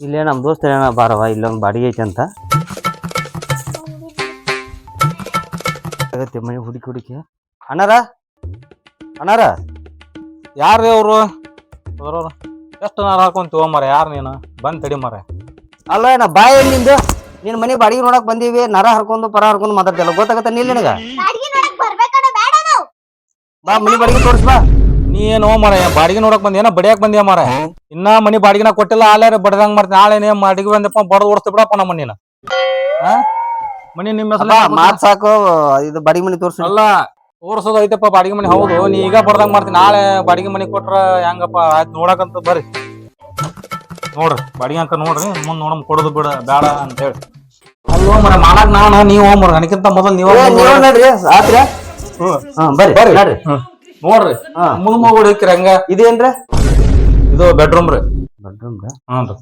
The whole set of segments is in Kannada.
ಇಲ್ಲೇ ನಮ್ಮ ದೋಸ್ತ ಏನ ಬಾರವ ಇಲ್ಲೊಂದು ಬಾಡಿಗೆ ಐತೆ ಅಂತ. ಆಗತ್ತೆ ಮನೆ ಹುಡುಕಿ ಹುಡುಕಿ. ಅಣ್ಣಾರ? ಅಣ್ಣಾರ? ಯಾರ್ರಿ ಅವರು? ಬರೋರು ಎಷ್ಟು ನಾರು ಹಾಕೊಂಡು ತಗೊಂಬಾರ ಯಾರು ನೀನು? ಬಂದು ತಡಿ ಮಾರ ಅಲ್ಲ ನಾ ಬಾಯಿ ನಿಂದು? ನಿನ್ ಮನೆ ಬಾಡಿಗೆ ನೋಡಕ್ ಬಂದೀವಿ ನರ ಹರ್ಕೊಂಡು ಪರ ಹರ್ಕೊಂಡು ಮಾತಾಡ್ತಿಲ್ಲ ಗೊತ್ತಾಗತ್ತ ನಿಲ್ಲ ನಿನಗ? ಬಾ ಮನೆ ಬಾಡಿಗೆ ತೋರ್ಸ್ ಬಾ. ನೀ ಏನೋ ಮಾರ ಬಾಡಿಗೆ ನೋಡಕ್ ಬಂದೇನ ಏನೋ ಬಡಿಯಾಕ್ ಬಂದಿಯ ಮಾರ ಇನ್ನ ಮನಿ ಬಾಡಿಗೆನ ಕೊಟ್ಟಿಲ್ಲ ಆಲ್ಯಾರ ಬಡದಂಗ ಮಾಡ್ತೀನಿ ನಾಳೆ ನೀ ಬಾಡಿಗೆ ಬಂದಪ್ಪ ಬಡದ್ ಓಡಿಸ್ತಿ ಬಿಡಪ್ಪ ನಮ್ಮ ಮನಿನ. ಮನಿ ನಿಮ್ಮ ಅಪ್ಪ, ಮಾತ್ ಸಾಕು ಇದು ಬಾಡಿಗೆ ಮನಿ ತೋರ್ಸು ಅಲ್ಲ ತೋರ್ಸೋದು ಐತಪ್ಪ ಬಾಡಿಗೆ ಮನಿ ಹೌದು ನೀ ಈಗ ಬಡದಂಗ್ ಮಾಡ್ತೀನಿ ನಾಳೆ ಬಾಡಿಗೆ ಮನಿ ಕೊಟ್ರ ಹೆಂಗಪ್ಪ ಆಯ್ತು ನೋಡಕಂತ ಬರ್ರಿ. ನೋಡ್ರಿ ಬಾಡಿಗೆ ಅಂತ ನೋಡ್ರಿ ಮುಂದ್ ನೋಡಮ್ ಕೊಡೋದು ಬಿಡ ಬೇಡ ಅಂತ ಹೇಳಿ. ಅಲ್ಲೋ ಮರ ಮಾಡಕ್ ನಾನು ನೀವು ಮರ ನನಗಿಂತ ಮೊದಲು ನೀವು ನೋಡ್ರಿ ಆತ್ರ. ಹಾ ಬರ್ರಿ ಬರ್ರಿ. ನೋಡ್ರಿ. ನೋಡ್ರಿ ಹಾ. ಮುಂದ್ ಮಗುಡ್ ಇಕ್ಕಿರಿ ಹಂಗ ಇದೇನ್ರಿ ಇದು ಬೆಡ್ರೂಮ್ ರೀ ಬೆಡ್ರೂಮ್ ಹಾ ರೀ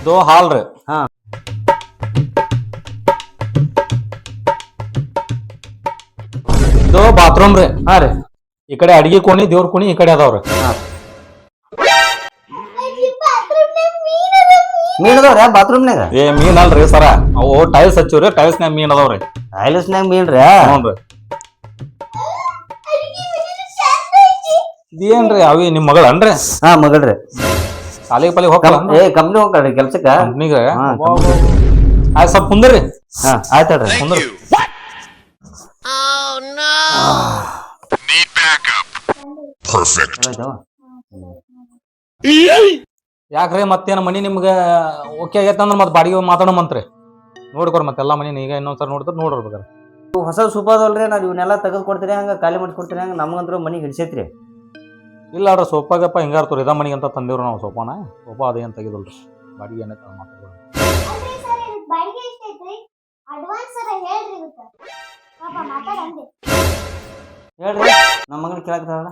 ಇದು ಹಾಲ್ ರೀ ಹಾ. ಇದು ಬಾತ್ರೂಮ್ ರೀ ಹಾ ರೀ ಈ ಕಡೆ ಅಡಿಗೆ ಕೋಣಿ ದೇವ್ರ ಕೋಣಿ ಈ ಕಡೆ ಅದಾವ್ರಿ ಮೀನ್ ಅದಾವ್ರ ಬಾತ್ರೂಮ್ನಾಗ ಏ ಮೀನ್ ಅಲ್ರಿ ಸರ ಅವು ಟೈಲ್ಸ್ ಹಚ್ಚಿವ್ರಿ ಟೈಲ್ಸ್ನ್ಯಾಗ ಮೀನ್ ಅದಾವ್ರಿ ಟೈಲಸ್ನಾಗ ಮೀನ್ ರೀ ಇದೇನ್ರಿ ಅವಿ ನಿಮ್ ಮಗಳ ಅನ್ರಿ? ಹಾ ಮಗಳ್ರಿ. ಸಾಲಿಗೆ ಪಾಲಿಗೆ ಹೋಗಲ್ಲ ಏ ಕಂಪ್ನಿ ಹೋಗ್ರಿ ಕೆಲ್ಸಕ್ಕ? ಕಂಪ್ನಿಗೆ? ಹಾ, ಆಯ್ತು ಸ್ವಲ್ಪ ಕುಂದ್ರಿ. ಹಾ ಆಯ್ತಲ್ರಿ ಕುಂದ್ರಿ. ಆಯ್ತವ. ಯಾಕ್ರಿ ಮತ್ತೇನ ಮನಿ ನಿಮ್ಗೆ ಓಕೆ ಆಗೈತಂದ್ರ ಮತ್ತೆ ಬಾಡಿಗೆ ಮಾತಾಡಮಂತ್ರಿ ನೋಡ್ಕೊರ್ ಮತ್ತೆಲ್ಲ ಮನಿ ಈಗ ಇನ್ನೊಂದ್ಸಲ ನೋಡಿದ್ರೆ ನೋಡ್ರಿ ಇವು ಹೊಸ ಸೂಪರ್ ಅದಲ್ರಿ ನಾನು ಇವನ್ನೆಲ್ಲ ತೆಗೆದು ಕೊಡ್ತೀರಿ ಹಂಗ ಖಾಲಿ ಮಾಡಿ ಕೊಡ್ತೀರಿ ಹಂಗ ನಮಗಂತೂ ಮನೆಗೆ ಹಿಡಿಸೈತ್ರಿ. ಇಲ್ಲ ಅದ್ರ ಸೋಫಾ ಗಪ್ಪ ಹಿಂಗಾರ ತೋರಿ ಇದ ಮನೆಗೆ ಅಂತ ತಂದಿವ್ರಿ ನಾವು ಸೋಫಾನ ಸೋಫಾ ಅದೇನು ತೆಗಿದಲ್ರಿ. ಬಾಡಿಗೆ ಮಾತಾಡೋಣ ಎಷ್ಟೈತ್ರಿ ಅಡ್ವಾನ್ಸ್ ಸರ ಹೇಳ್ರಿ ನಮ್ಮ ಮಗನ ಕೇಳಕ್ತಾಳ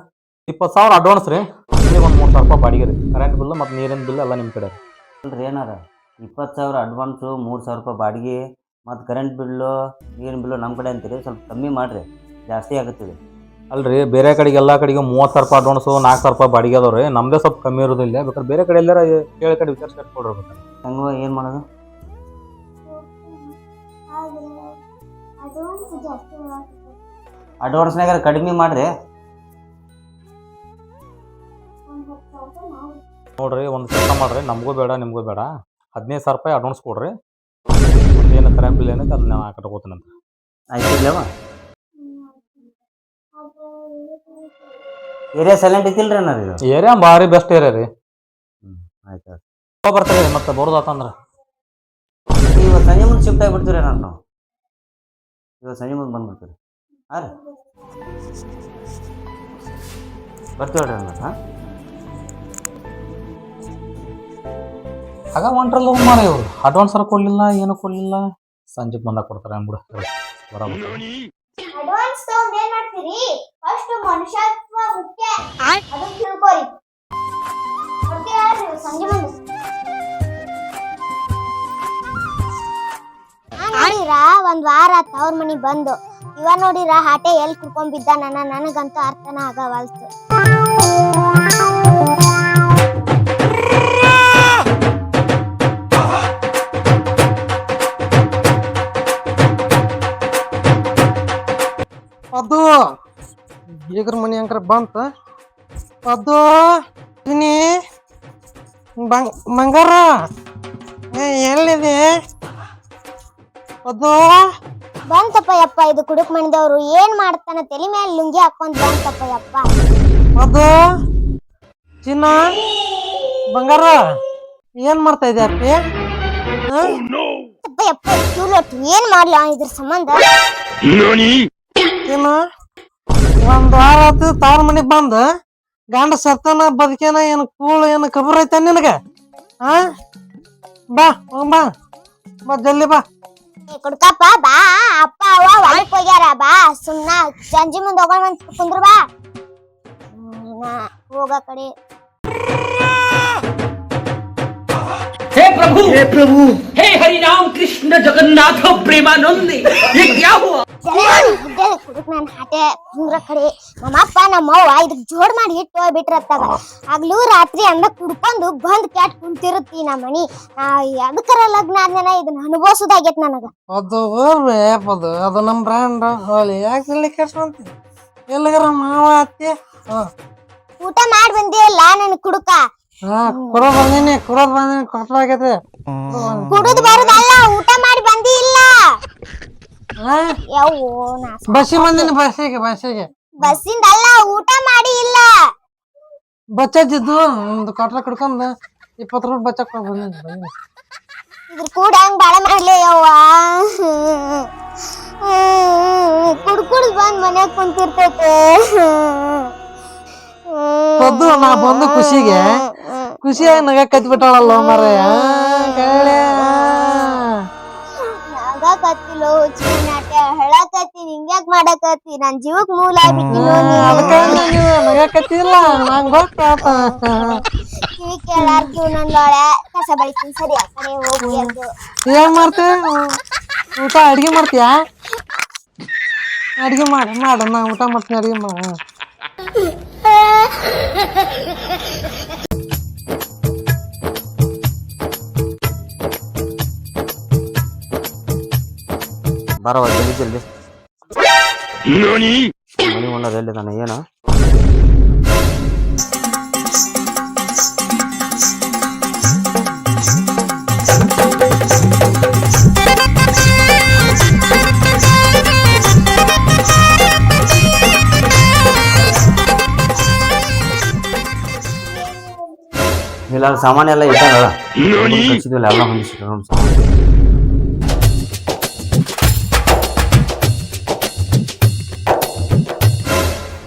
ಇಪ್ಪತ್ತು ಸಾವಿರ ಅಡ್ವಾನ್ಸ್ ರೀ. ಇಲ್ಲಿ ಒಂದು ಮೂರು ಸಾವಿರ ರೂಪಾಯಿ ಬಾಡಿಗೆ ರೀ. ಕರೆಂಟ್ ಬಿಲ್ ಮತ್ತು ನೀರಿನ ಬಿಲ್ ಎಲ್ಲ ನಿಮ್ಮ ಕಡೆ ರೀ. ಅಲ್ರಿ ಏನಾರ? ಇಪ್ಪತ್ತು ಸಾವಿರ ಅಡ್ವಾನ್ಸು ಮೂರು ಸಾವಿರ ರೂಪಾಯಿ ಬಾಡಿಗೆ ಮತ್ತು ಕರೆಂಟ್ ಬಿಲ್ಲು ನೀರಿನ ಬಿಲ್ಲು ನಮ್ಮ ಕಡೆ ಅಂತೀರಿ. ಸ್ವಲ್ಪ ಕಮ್ಮಿ ಮಾಡಿರಿ. ಜಾಸ್ತಿ ಆಗುತ್ತದೆ ಅಲ್ರಿ ಬೇರೆ ಕಡೆಗೆ ಎಲ್ಲ ಕಡೆಗೆ ಮೂವತ್ತು ಸಾವಿರ ರೂಪಾಯಿ ಅಡ್ವಾನ್ಸು ನಾಲ್ಕು ಸಾವಿರ ರೂಪಾಯಿ ಬಾಡಿಗೆ ಅದಾವ್ರಿ. ನಮ್ದೇ ಸ್ವಲ್ಪ ಕಮ್ಮಿ ಇರೋದಿಲ್ಲ. ಬೇಕಾದ್ರೆ ಬೇರೆ ಕಡೆ ಎಲ್ಲಾರ ಕೇಳಿ ಕಡೆ ವಿಚಾರಿಸಿ ಕೊಡಿರ್ಬೇಕು ಹಂಗ ಏನು ಮಾಡೋದು. ಅಡ್ವಾನ್ಸ್ನಾಗ ಕಡಿಮೆ ಮಾಡ್ರಿ. ನೋಡ್ರಿ ಒಂದು ಕೆಲಸ ಮಾಡ್ರಿ. ನಮಗೂ ಬೇಡ ನಿಮಗೂ ಬೇಡ. ಹದಿನೈದು ಸಾವಿರ ರೂಪಾಯಿ ಅಡ್ವಾನ್ಸ್ ಕೊಡ್ರಿ. ಏನು ಕರೆಂಟ್ ಬಿಲ್ ಏನಕ್ಕೆ ಅದನ್ನ ನಾನು ಕಟ್ಕೋತೀನಿ ಅಂತ. ಆಯ್ತಿಲ್ಲವ ಹ್ಮ್. ಏರಿಯಾ ಸೈಲೆಂಟ್ ಐತಿಲ್ರಿ ಅಣ್ಣ ಇದು? ಏರಿಯಾ ಭಾರಿ ಬೆಸ್ಟ್ ಏರಿಯಾ ರೀ. ಆಯ್ತು ಬರ್ತಾರೆ ಮತ್ತೆ ಮತ್ತೆ ಬರೋದಾತಂದ್ರೆ ಇವತ್ತು ಸಂಜೆ ಮುಂದೆ ಶಿಫ್ಟ್ ಆಗಿಬಿಡ್ತೀವಿ ನಾನು ನಾವು ಇವತ್ತು ಸಂಜೆ ಮುಂದೆ ಬಂದ್ಬಿಡ್ತೀವಿ ಹಾಂ ರೀ. ಬರ್ತೀವಿ ರೀ ಅಣ್ಣ ಹಾಂ? ಆಗ ಹೊಂಟ್ರಲ್ಲ ಮಾರ ಇವ್ರು. ಅಡ್ವಾನ್ಸ್ ಕೊಡಲಿಲ್ಲ ಏನು ಕೊಡಲಿಲ್ಲ. ಸಂಜೆ ಬಂದಾಗ ಕೊಡ್ತಾರೆ ಅನ್ಬಿಡು ಬರಾಬರ್ ಅಡ್ವಾನ್ಸ್ ತಗೊಂಡ್ ಏನ್ ಮಾಡ್ತೀರಿ? ಫಸ್ಟ್ ಮನುಷ್ಯತ್ವ ಮುಖ್ಯ. ಅದನ್ನ ತಿಳ್ಕೊರಿ ಸಂಜೆ ಮುಂದೆ ನೋಡಿರ ಒಂದ್ ವಾರ ತವ್ರ ಮನಿ ಬಂದು. ಇವ ನೋಡಿರ ಹಾಟೆ ಎಲ್ ಕುಡ್ಕೊಂಡ್ ಬಿದ್ದ ನನ್ನ? ನನಗಂತೂ ಅರ್ಥನ ಆಗವಲ್ತು. ಅದು ಬೀಗ್ರ ಮನಿ ಅಂಕರ ಬಂತ. ಅದು ತಿನಿ ಬಂಗ್ ಬಂಗಾರ. ಎಲ್ಲಿದೆ? ಅದು ಬಂತಪ್ಪ ಯಪ್ಪ ಇದು ಕುಡುಕ್ ಮಣಿದವರು ಏನ್ ಮಾಡ್ತಾನ ತಲೆ ಮೇಲೆ ಲುಂಗಿ ಹಾಕೊಂಡ್ ಬಂತಪ್ಪ ಯಪ್ಪ. ಅದು ಚಿನ್ನ ಬಂಗಾರ. ಏನ್ ಮಾಡ್ತಾ ಇದೆ ಅಪ್ಪಿ? ಯಪ್ಪ ಯಪ್ಪ ಏನ್ ಮಾಡ್ಲಾ ಇದ್ರ ಸಂಬಂಧ? ಚಿನ್ನ ಒಂದ್ ವಾರ ಆತು ತವ್ರ ಮನಿಗ್ ಬಂದ. ಗಂಡ ಸತ್ತನ ಬದುಕೇನ ಏನು ಕೂಳು, ಏನು ಕಬರ್ ಐತ ನಿನಗ? ಆ? ಬಾ, ಹೋಗ್ ಬಾ. ಬಾ, ಜಲ್ದಿ ಬಾ. ಕುಡ್ಕಪ್ಪ ಬಾ. ಅಪ್ಪ, ಅವ್ವ, ಹೊಲಕ್ ಹೋಗ್ಯಾರ. ಬಾ, ಸುಮ್ನ ಸಂಜೆ ಮುಂದೆ ಹೋಗೋಣ ಕುಂದ್ರು ಬಾ. ಹೋಗ ಕಡೆ. प्रभु हे प्रभु हे हरि राम कृष्ण जगन्नाथ प्रेमानंदी ये क्या हुआ ಕುಡುಕ್ ನನ್ ಹಾಟೆ ಕುಂದ್ರ ಕಡೆ ನಮ್ಮಪ್ಪ ನಮ್ಮವ್ವ ಇದಕ್ ಜೋಡ್ ಮಾಡಿ ಇಟ್ಟು ಹೋಗ್ಬಿಟ್ರತ್ತಾಗ ಆಗ್ಲೂ ರಾತ್ರಿ ಅಂದ ಕುಡ್ಕೊಂಡು ಬಂದ್ ಕ್ಯಾಟ್ ಕುಂತಿರುತ್ತಿ ನಮ್ಮ ಮನಿ ನಾ ಅದಕ್ಕರ ಲಗ್ನ ಆದ್ಮೇಲೆ ಇದನ್ನ ಅನುಭವಿಸೋದಾಗೈತ್ ನನಗ ಅದು ಹೋರ್ಬೆ ಅದು ಅದು ನಮ್ಮ ಬ್ರ್ಯಾಂಡ್ ಹೋಲಿ ಯಾಕೆ ಇಲ್ಲಿ ಕೆಡ್ಸ್ಕೊಂತಿ ಎಲ್ಲಿಗಾರ ಮಾವ ಅತ್ತಿ ಹಾ ಊಟ ಮಾಡಿ ಬಂದಿಯಲ್ಲ ನನ್ ಕುಡುಕ ಹಾ ಕುಡೋ ಬಂದೀನಿ ಕುಡೋ ಬಂದಿನಿ ಕೊಟ್ಟಾಗೈತೆ ಕುಡುದ್ ಬರುದಲ್ಲ ಊಟ ಮಾಡಿ ಬಂದಿ ಇಲ್ಲ ಹಾ ಯವ್ವೋ ನಾ ಬಸ್ಸಿಗೆ ಬಂದೀನಿ ಬಸ್ಸಿಗೆ ಬಸ್ಸಿಗೆ. ಬಸ್ಸಿಂದ ಅಲ್ಲ ಊಟ ಮಾಡಿ ಇಲ್ಲ. ಬಚ್ಚದಿದ್ದು ಒಂದು ಕೊಟ್ಲ ಕುಡ್ಕೊಂಡು ಇಪ್ಪತ್ತು ರೂಪಾಯಿ ಬಚ್ಚಕ್ ಹೋಗ್ ಬಂದಿನಿ ಬಂದಿನಿ. ಇದ್ರ ಕೂಡ ಹಂಗ್ ಬಾಳ ಮಾಡ್ಲಿ ಯವ್ವ? ಕುಡ್ ಕುಡ್ ಬಂದ್ ಮನ್ಯಾಗ ಕುಂತಿರ್ತೈತೆ. ನಾ ಬಂದು ಖುಷಿಗೆ ಖುಷಿಯಾಗಿ ನಗ ಕತ್ತಿ ಬಿಟ್ಟಾಳಲ್ಲ ಮಾರಯ್ಯ ಕೇಳೆ ನಾಗಾಕತ್ತಿಲೋ ಚಿನ್ನಾಟ ಹೇಳಕತ್ತಿ ಹಿಂಗ್ಯಾಕ್ ಮಾಡಕತ್ತಿ ನನ್ ಜೀವಕ್ ಮೂಲ ನೀವು ನಗ ಕತ್ತಿಲ್ಲ ನಂಗೆ ಗೊತ್ತಾತ ಕಿವಿ ಕೇಳಾರ್ ಕಿವ್ ನನ್ನೊಳೆ ಕಸ ಬಳಿತೀನಿ ಸರಿ ಆ ಕಡೆ ಹೋಗಿ ಅದು ಏನ್ ಮಾಡ್ತೆ? ಊಟ ಅಡ್ಗೆ ಮಾಡ್ತೀಯಾ? ಅಡ್ಗೆ ಮಾಡು ಮಾಡು ನಾ ಊಟ ಮಾಡ್ತೀನಿ ಅಡ್ಗೆ ಮಾಡು. ಬರವ ಜಲ್ದಿ ಜಲ್ದಿ. ಮನಿ ಓನರ್ ಎಲ್ಲಿದ್ದಾನೆ ಏನ? ಇಲ್ಲ ಸಾಮಾನ್ಯ ಎಲ್ಲ ಕಳ್ಸಿದ್ವಲ್ಲ ಎಲ್ಲ ಹೊಂದಿಸಿದ್ರು ನಮ್ಮ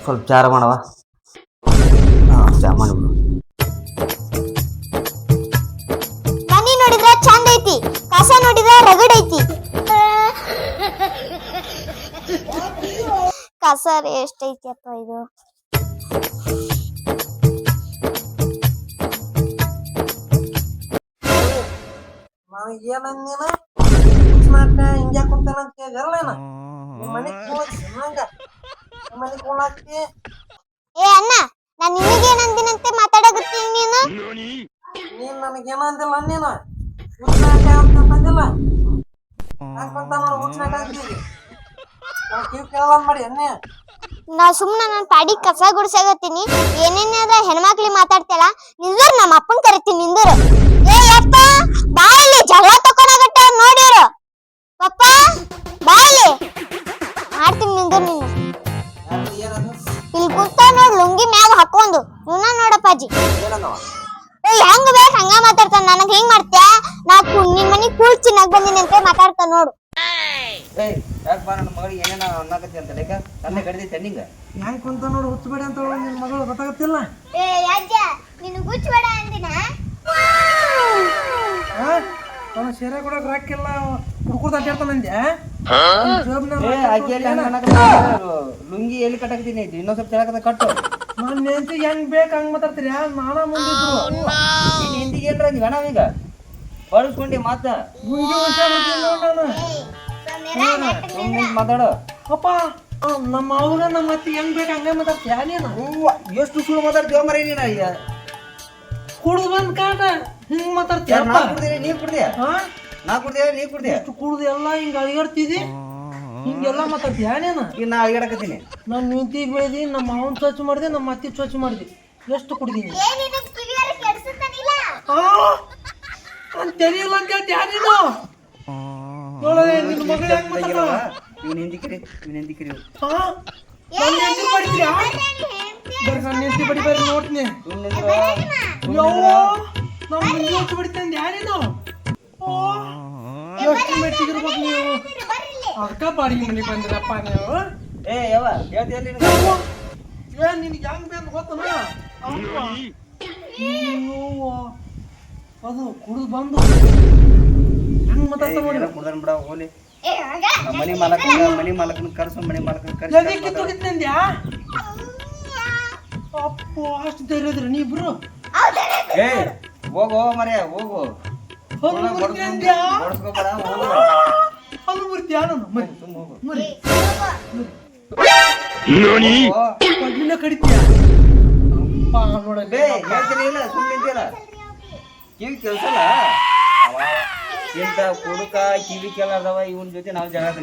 ಸ್ವಲ್ಪ ಚಾರ ಮಾಡವ. ಹಾಂ ಚಾ ಮಾಡಿಬಿಡು ಮನಿ ನೋಡಿದ್ರೆ ಚಂದ ಐತಿ. ಕಸ ನೋಡಿದ್ರೆ ರಗಡ್ ಐತಿ. ಕಸ ರೀ ಎಷ್ಟೈತಿ ಅಪ್ಪ ಇದು. ಏನಂದಿನ ಕುಂತಾನ ಅಂತ ಕೇಳಿರಲ್ಲೇನ ಮನೆ ಮನೆ ಕೂಳಕ್ ಹಂಗ ನಿಮ್ಮ ಮನೆ ಕೂಳಾಕ್ತಿ ಏ ಅಣ್ಣ ನಾನ್ ನಿನಗೇನಂದಿನಂತೆ ಮಾತಾಡಕತ್ತೀನಿ ನೀನು? ನೀನ್ ನನಗೇನ ಅಂದಿಲ್ಲ ನೀನು? ಹುಚ್ಚನಾಟ ಅಂತ ಅಂದಿಲ್ಲ? ಯಾಕೆ ಬಂತ ನೋಡು ಹುಚ್ಚನಾಟ ಅಂತೀವಿ ಕಿವಿ ಕೇಳಲ್ಲ ಮಾಡಿ ಎಣ್ಣೆ. ನಾ ಸುಮ್ನ ನನ್ನ ಪಾಡಿ ಕಸ ಗುಡ್ಸಾಗತ್ತೀನಿ ಏನೇನಾದ್ರ ಹೆಣ್ಮಕ್ಳಿ ಮಾತಾಡ್ತಿಯಲ್ಲ ನಿಂದೂರ್ ನಮ್ಮ ಅಪ್ಪನ್ ಕರಿತೀನಿ ನಿಂದೂರ್. ಏ ತಂದೆ ಕಡಿದೈತೆ ನಿಂಗೆ? ಹೆಂಗ್ ಕುಂತ ನೋಡು ಹುಚ್ಚಬೇಡ ಅಂತ ಹೇಳೋ ನಿನ್ ಮಗಳು ಗೊತ್ತಾಗತ್ತಿಲ್ಲ? ಏ ಅಜ್ಜ ನಿನ್ ಗುಚ್ಚಬೇಡ ಅಂದಿನ? ಅವನು ಸೀರೆ ಕೊಡಕ್ ರಾಕಿಲ್ಲ ಹುಡ್ಕುರ್ತ ಅಡ್ಡಾಡ್ತಾನ ಅಂದ್ಯ? ಲುಂಗಿ ಎಲ್ಲಿ ಕಟ್ಟಕತ್ತೀನಿ? ಇನ್ನೊಂದ್ ಸ್ವಲ್ಪ ತೆಳಕದ ಕಟ್ಟು. ನನ್ನ ನೆಂತಿ ಹೆಂಗ್ ಬೇಕು ಹಂಗ್ ಮಾತಾಡ್ತೀರಿ ನಾನ ಮುಂದಿದ್ರು. ನೀನ್ ಹಿಂದಿಗೆ ಏನ್ರ ನೀವ್ ಅಣ್ಣ ಈಗ. ಹೊರಸ್ಕೊಂಡಿ ಮಾತ. ಮುಂದೆ ನೋಡ್ ನಾನು. ಮಾತಾಡು ಅಪ್ಪ ನಮ್ಮ ಅವ್ರ ನಮ್ಮ ಅತ್ತಿ ಹೆಂಗ್ ಬೇಕು ಹಂಗ ಮಾತಾಡ್ತೀಯ ನೀನು ಎಷ್ಟು ಸುಳ್ಳು ಮಾತಾಡ್ತೀವ ಮರಿ ನೀನ ಅಯ್ಯ ಕುಡ್ದು ಬಂದ್ ಕಾಟ ಹಿಂಗ್ ಮಾತಾಡ್ತೀಯ ನಾ ಕುಡ್ದಿರಿ ನೀ ಕುಡ್ದಿಯ ಹಾ ನಾ ಕುಡ್ದಿಯ ನೀ ಕುಡ್ದಿಯ ಇಷ್ಟು ಕುಡ್ದು ಎಲ್ಲ ಹಿಂಗ್ ಅಳಿಗಾಡ್ತಿದಿ ಹಿಂಗೆಲ್ಲ ಮಾತಾಡ್ತೀಯ ನೀನು ಈಗ ನಾ ಅಳಿಗಾಡಕತ್ತೀನಿ ನಾನು ನಿಂತಿ ಬೆಳೆದಿ ನಮ್ಮ ಮಾವನ್ ಸ್ವಚ್ಛ ಮಾಡಿದೆ ನಮ್ಮ ಅತ್ತಿ ಸ್ವಚ್ಛ ಮಾಡಿದೆ ಎಷ್ಟು ಕುಡಿದೀನಿ ನಾನು ತೆರಿಯಲ್ಲ ಅಂತ ಹೇಳ್ತೀಯ ನೀನು ನೋಡೋದೇ ನಿನ್ನ ಮಗಳು ಹೆಂಗ್ ಮಾತಾಡ್ತಾಳ? ಇವ್ನ ಹಿಂದಿಕಿರಿ ಇವ್ನ ಹಿಂದಿಕಿರಿ ಹಾ ನನ್ನ ಹೆಂಡ್ತಿ ಬಡಿತೀಯಾ ಬರ್ರಿ ನನ್ನ ಹೆಂಡ್ತಿ ಬಡಿ ಬರ್ರಿ ನೋಡ್ತೀನಿ. ಯವ್ವ? ನಮ್ಮ ಮುಂದೆ ಹೊತ್ತು ಬಿಡ್ತಂದು ಯಾರೇನು ಎಷ್ಟು ಮೆಟ್ಟಿಗಿರ್ಬೇಕು ನೀವು? ಅಕ್ಕ ಬಾಡಿಗೆ ಮನೆಗೆ ಬಂದಿರಪ್ಪ ನೀವು. ಏ ಯವ್ವ ಹೇಳ್ತೀಯ ಯವ್ವ, ಏ ನಿನಗೆ ಹೆಂಗ್ ಬೇಕು ಅದು ಕುಡಿದು ಬಂದು. ಹೆಂಗ್ ಮಾತಾಡ್ತಾ ನೋಡಿ. ಕುಡ್ದನ್ ಬಿಡ ಹೋಲಿ ಮನಿ ಮಾಲಕನ ಮನಿ ಮಾಲಕನ ಕರ್ಸು ಮನಿ ಮಾಲಕನ ಎದೆ ಕರ್ಸಿ ಕಿತ್ತೋಗಿತ್ತಂದ್ಯಾ ಅಪ್ಪ ಅಷ್ಟು ಧೈರ್ಯ ಇದ್ರಿ ಏ ಹೋಗೋ ಅಂದ್ಯಾ? ನಾನು? ಮರಿ, ಮರಿ. ಕೊಡ್ಲಿನ ಕಡಿತೀಯ? ಅಪ್ಪ ನೋಡಲ್ಲಿ. ಹೇಳ್ತೀನಿ ಇಲ್ಲ ಸುಮ್ಮನೆ ಕಿವಿ ಕೇಳಿಸಲ್ಲ? ಇಂಥ ಕುಡುಕ ಕಿವಿ ಕೇಳದವ ಇವನ್ ಜೊತೆ ನಾವು ಜಗಳ?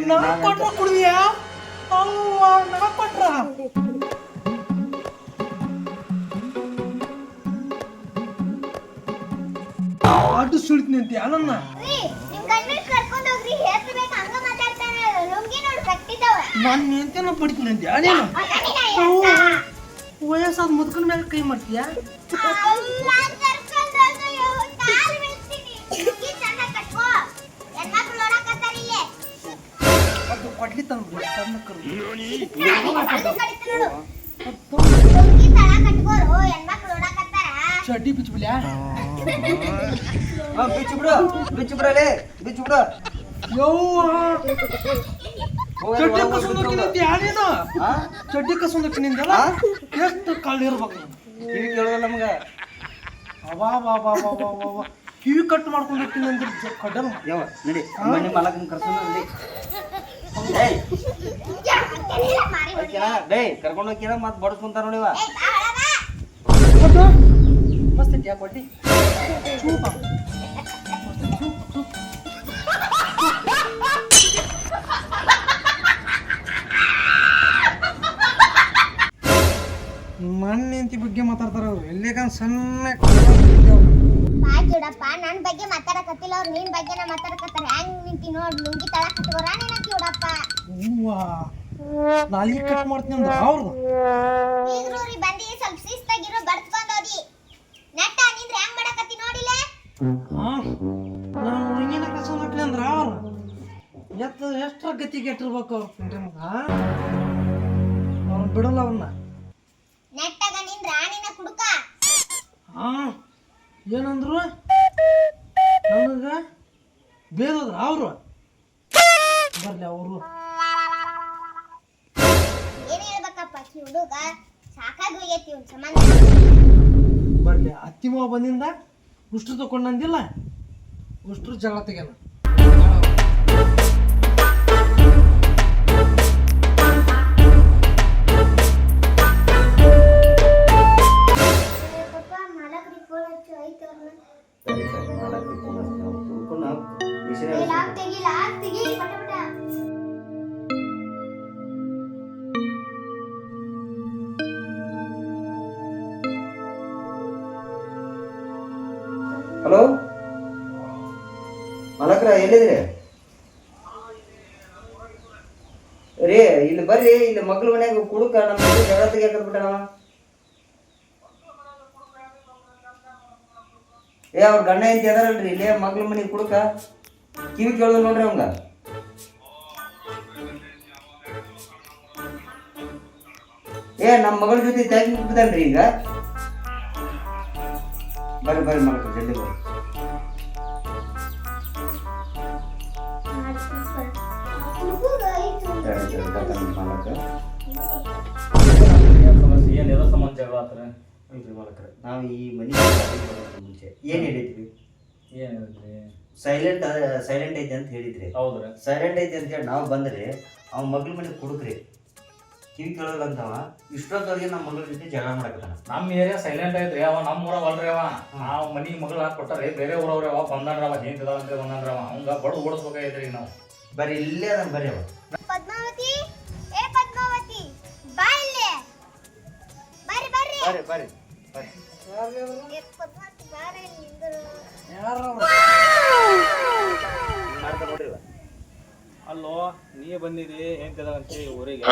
ಅಡ್ಡು ಸುಳಿತೀನಿ ಅಂತೀಯ ನನ್ನ ರೀ ನಿಮ್ ಗಂಡನ್ ಕರ್ಕೊಂಡ್ ಹೋಗ್ರಿ ಹೇಳ್ತಿರ್ಬೇಕು ಹಂಗ ಮಾತಾಡ್ತಾನೆ ಲುಂಗಿ ನೋಡಿ ಕಟ್ಟಿದವ. ನಾನು ನಿಂತೇನ ಬಡಿತೀನಿ ಅಂತೀಯ ನೀನು ವಯಸ್ಸಾದ ಮುದ್ಕನ ಮೇಲೆ ಕೈ ಮಾಡ್ತೀಯ? ನೋಡಕತ್ತಾರ. ಚಡ್ಡಿ ಬಿಚ್ಚ ಹಾ, ಬಿಚ್ಚು ಬಿಡು ಬಿಚ್ಚು ಬಿಡಲೇ ಬಿಚ್ಚು ಬಿಡು. ಚಡ್ಡಿ ಕಸ್ಕೊಂಡ್? ಚಡ್ಡಿ ಕಸ್ಕೊಂಡ್ ನಿಂದಲ್ಲ? ಎಷ್ಟು ಕಳ್ಳ ಇರ್ಬೇಕು ಕಿವಿ ಕೇಳೋದಿಲ್ಲ ನಮ್ಗ. ಅವಾ ವಾ ವಾ ವಾ ವಾ ವಾ ವಾ ಕಿವಿ ಕಟ್ ಮಾಡ್ಕೊಂಡು ಹೋಗ್ತೀನಿ ಅಂದ್ರೆ ಕಡ್ಡಲ್ಲ ಯಾವ ನಡಿ ಮನೆ ಮಾಲಕನ ಕರ್ಸೋಣ ನಡಿ ಏಯ್. ಮಾರಿ ಓಕೆನಾ ಡೇ ಕರ್ಕೊಂಡು ಹೋಗ್ಯಾರ ಮತ್ತೆ ಬಡ್ಸ್ಕೊಂತಾರ ನೋಡಿವ ಮಸ್ತ್ ಐತಿ ಯಾಕೆ ಚೂಪ್, ಚೂಪ್. ಬಗ್ಗೆ ಮಾತಾಡ್ತಾರ ಅವ್ರು. ಎಲ್ಲಿಗಂದ್ ಸಣ್ಣ ಜೋಡಪ್ಪ ನನ್ ಬಗ್ಗೆ ಮಾತಾಡಕತ್ತಿಲ್ಲ ಅವ್ರು ನಿನ್ ಬಗ್ಗೆನ ಮಾತಾಡಕತ್ತಾರೆ. ಹೆಂಗ್ ನಿಂತಿ ನೋಡ್ ಲುಂಗಿ ತಳ ರಾಣಿ ನೀನ ಜೋಡಪ್ಪ ಹೂವಾ ನಾಲಿಗೆ ಕಟ್ ಮಾಡ್ತೀನಿ ಅಂದ್ರೆ ಅವ್ರದ್ದು ಈಗ್ರೂರಿ ಬಂದಿ ಸ್ವಲ್ಪ ಶಿಸ್ತಾಗಿರೋ ಬಡ್ಸ್ಕೊಂಡ್ ಹೋದಿ ನೆಟ್ಟ ನಿಂದ್ರೆ ಹೆಂಗ್ ಮಾಡಕತ್ತಿ ನೋಡಿಲ್ಲ ನಾನು ಹುಡುಗಿನ ಕಸ ಹಾಕ್ಲಿ ಅಂದ್ರ ಅವ್ರು ಎತ್ತ ಎಷ್ಟರ ಗತಿಗೆ ಇಟ್ಟಿರ್ಬೇಕು ಅವ್ರು ಮಗ? ಅವ್ರನ್ನ ಬಿಡಲ್ಲ ಅವನ್ನ ನೆಟ್ಟಗ ನಿಂದ್ರ ರಾಣಿನ ಕುಡುಕ? ಹಾ. ಏನಂದ್ರು? ನನಗ ಬೇದದ್ರ ಅವರು. ಬರ್ಲಿ ಅವರು. ಏನ್ ಹೇಳ್ಬೇಕಪ್ಪ ಈ ಹುಡುಗ? ಸಾಕಾಗಿ ಹೋಗೈತಿ ಇವ್ನ್ ಸಂಬಂಧ. ಬರ್ಲಿ ಅತ್ತಿ ಮಾವ ಬಂದಿಂದ ಉಷ್ಟ್ರು ತಗೊಂಡಂದಿಲ್ಲ ಉಷ್ಟ್ರು ಜಗಳ ತೆಗ್ಯಾನ. ಲಾಕ್ ತೆಗಿ ಲಾಕ್ ತೆಗಿ ಪಟ ಪಟ ಹಲೋ ಮಲಕ್ರ ಎಲ್ಲಿದ್ರಿ ರೀ ಇಲ್ಲಿ ಬರ್ರಿ ಇಲ್ಲಿ ಮಗ್ಳ ಮನ್ಯಾಗ ಕುಡುಕ ನಮ್ಮ ಜೊತೆ ಜಗಳ ತೆಗಿಯಾಕತ್ಬಿಟ್ಟ ನಾವ ಏ ಅವ್ರ ಗಂಡ ಹೆಂಡತಿ ಅದಾರಲ್ರಿ ಇಲ್ಲೇ ಮಗ್ಳ ಮನೆಗೆ ಕುಡಕ? ಕಿವಿ ಕೇಳೋದು ನೋಡ್ರಿ ಅವಂಗ. ಏ ನಮ್ಮ ಮಗಳ ಜೊತೆ ತ್ಯಾಗಿ ಬಿಡ್ತಾನ್ರಿ ಈಗ. ಬರ್ರಿ ಬರ್ರಿ ಮಲಕ್ರ ಜಲ್ದಿ ಬರ್ರಿ. ಸಮಸ್ಯೆ ಸಂಬಂಧ ಜಗಳ ಇಲ್ರಿ ಮಾಲಕ್ರೆ ನಾವು ಈ ಮನೆ ಮುಂಚೆ ಏನ್ ಹೇಳಿದ್ವಿ ಏನು ಹೇಳಿದ್ರಿ? ಸೈಲೆಂಟ್ ಸೈಲೆಂಟ್ ಐತೆ ಅಂತ ಹೇಳಿದ್ರಿ. ಹೌದ್ರಿ. ಸೈಲೆಂಟ್ ಐತೆ ಅಂತ ಹೇಳಿ ನಾವು ಬಂದ್ರಿ ಅವ ಮಗ್ಳ ಮನೆ ಕುಡುಕ್ರಿ. ಕಿವಿ ಕೇಳೋಲ್ಲ ಅಂತವ ಇಷ್ಟೊತ್ತವರೆಗೆ ನಮ್ಮ ಮಗಳ ಜೊತೆ ಜಗಳ ಮಾಡಕತ್ತಾನ. ನಮ್ಮ ಏರಿಯಾ ಸೈಲೆಂಟ್ ಐತ್ರಿ ಅವ ನಮ್ಮ ಊರ ಅಲ್ರಿ ಅವ. ನಾವ್ ಮನಿ ಮಗಳ ಕೊಟ್ಟಾರೆ ಬೇರೆ ಊರವ್ರಿ ಅವ ಬಂದಾನ್ರಿ ಅವ ಹೆಂಗ್ ಅಂತ ಬಂದಾನ್ರಿ ಅವ. ಅವಂಗ ಬಡ ಓಡಿಸ್ಬೇಕಾಗೈತ್ರಿ ನಾವು. ಬರೀ ಇಲ್ಲೇ ಅದನ್ನ ಬರೀ ಅವ. ಅಲ್ಲೋ ನೀ ಬಂದಿದಿ ಹೆಂಗ್ ಅಂತ ಊರಿಗೆ.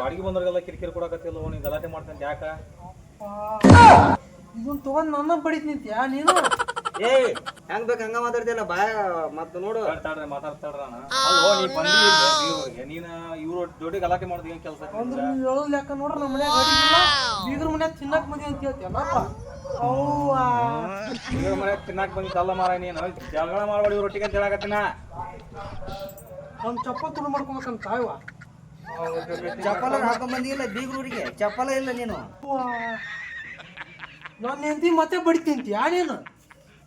ಬಾಡಿಗೆ ಬಂದವ್ರಿಗೆಲ್ಲ ಕಿರಿಕಿರಿ ಕೊಡಕತ್ತಿಲ್ಲ ನೀ ಗಲಾಟೆ ಮಾಡ್ತಂತ ಯಾಕ? ಇದನ್ ತಗೊಂಡ್ ನನ್ನ ಬಡಿದ್ ನಿಂತ್ಯಾ ನೀನು? ಏಯ್ ಹೆಂಗ್ ಬೇಕು ಹಂಗ ಮಾತಾಡ್ತಿಯಲ್ಲ ಬಾಯ ಮತ್ತ ನೋಡು. ಮಾತಾಡ್ರಿ ಮಾತಾಡ್ತಾಳ್ರ ಅಲ್ಲೋ ನೀ ಬಂದಿ ಊರಿಗೆ. ನೀನ ಇವ್ರ ಜೋಡಿ ಗಲಾಟೆ ಮಾಡೋದು ಏನ್ ಕೆಲಸ ಅಂದ್ರೆ ಹೇಳೋದ್ ಲೆಕ್ಕ ನೋಡ್ರ ನಮ್ಮ ಮನ್ಯಾಗ ಬೀಗ್ರ ಮನ್ಯಾಗ ತಿನ್ನಕ್ ಮದಿ ಅಂತ ಹೇಳ್ತೀಯಲ್ಲಪ್ಪ ಇವ್ರ ಮನೆ ತಿನ್ನಾಕ್ ಬಂದಿ ಅಲ್ಲ ಮಾರ ನೀನು. ಜಗಳ ಮಾಡ್ಬೇಡಿ ಇವ್ರ ಒಟ್ಟಿಗೆ ಅಂತ ಹೇಳಕತ್ತಿನ. ಒಂದ್ ಚಪ್ಪ ತುಳು ಮಾಡ್ಕೊಬೇಕಂತ ಕಾಯುವ ಚಪ್ಪಲ ಹಾಕೊಂಡ್ ಬಂದಿಲ್ಲ ಬೀಗ್ರೂರಿಗೆ ಚಪ್ಪಲ ಇಲ್ಲ ನೀನು. ನನ್ನ ಹೆಂಡತಿ ಮತ್ತೆ ಬಡಿತಿಂತೀಯಾ ನೀನು?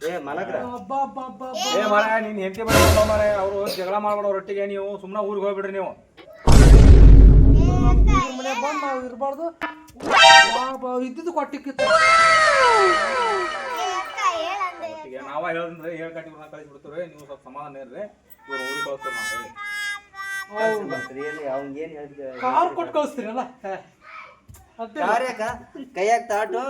ಏ ಮಲಗ್ರ. ಏ ಮಾರಾಯ ನೀನ್ ಹೆಂಡತಿ ಬಂದ ಮಾರ ಅವರು ಜಗಳ ಮಾಡ್ಬೇಡ ರೊಟ್ಟಿಗೆ ಒಟ್ಟಿಗೆ. ನೀವು ಸುಮ್ಮನೆ ಊರಿಗೆ ಹೋಗ್ಬಿಡ್ರಿ ನೀವು. ಮನೆ ಬಂದ್ ನಾವು ಇರಬಾರ್ದು. ಇದ್ದಿದ್ದು ಕೊಟ್ಟಿಕ್ಕಿತ್ತು. ಹೇಳಂದೆ ಈಗ ನಾವ ಹೇಳಂದ್ರೆ ಹೇಳ್ ಕಟ್ಟಿ ಕಳಿಸಿ ಬಿಡ್ತೀವಿ. ನೀವು ಸ್ವಲ್ಪ ಸಮಾಧಾನ ಇರ್ರಿ. ಇವ್ರು ಊರಿಗೆ ಕಳಿಸ್ತಾರೆ ನಾವು ಹೇಳಿ. ಏನ್ ಹೇಳ್ತೀವಿ ಕಾರ್ ಕೊಟ್ಟು ಕಳಿಸ್ತೀರಲ್ಲ? ಯಾರ್ಯಾಕ ಕೈಯಾಗ ತಾಟು.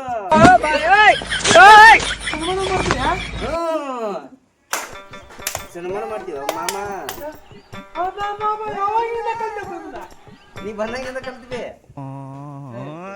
ಸಿನಿಮಾನ ಮಾಡ್ತೀವ ಮಾಮ? ನೀ ಬಂದಂಗಿಂದ ಕಲ್ತೀವಿ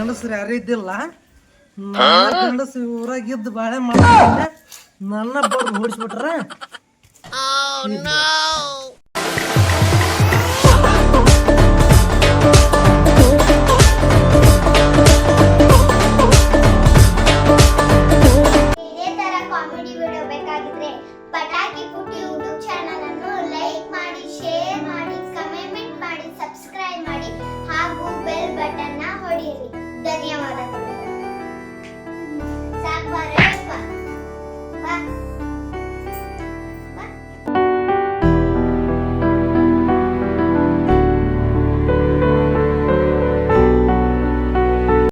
ಗಂಡಸ್ರು ಯಾರು ಇದ್ದಿಲ್ಲ. ನನ್ನ ಗಂಡಸ್ ಊರಾಗ ಇದ್ದು ಬಾಳೆ ಮಾಡ್ತಾರೆ ನನ್ನ ಬಡ್ದು ಓಡಿಸ್ಬಿಟ್ರ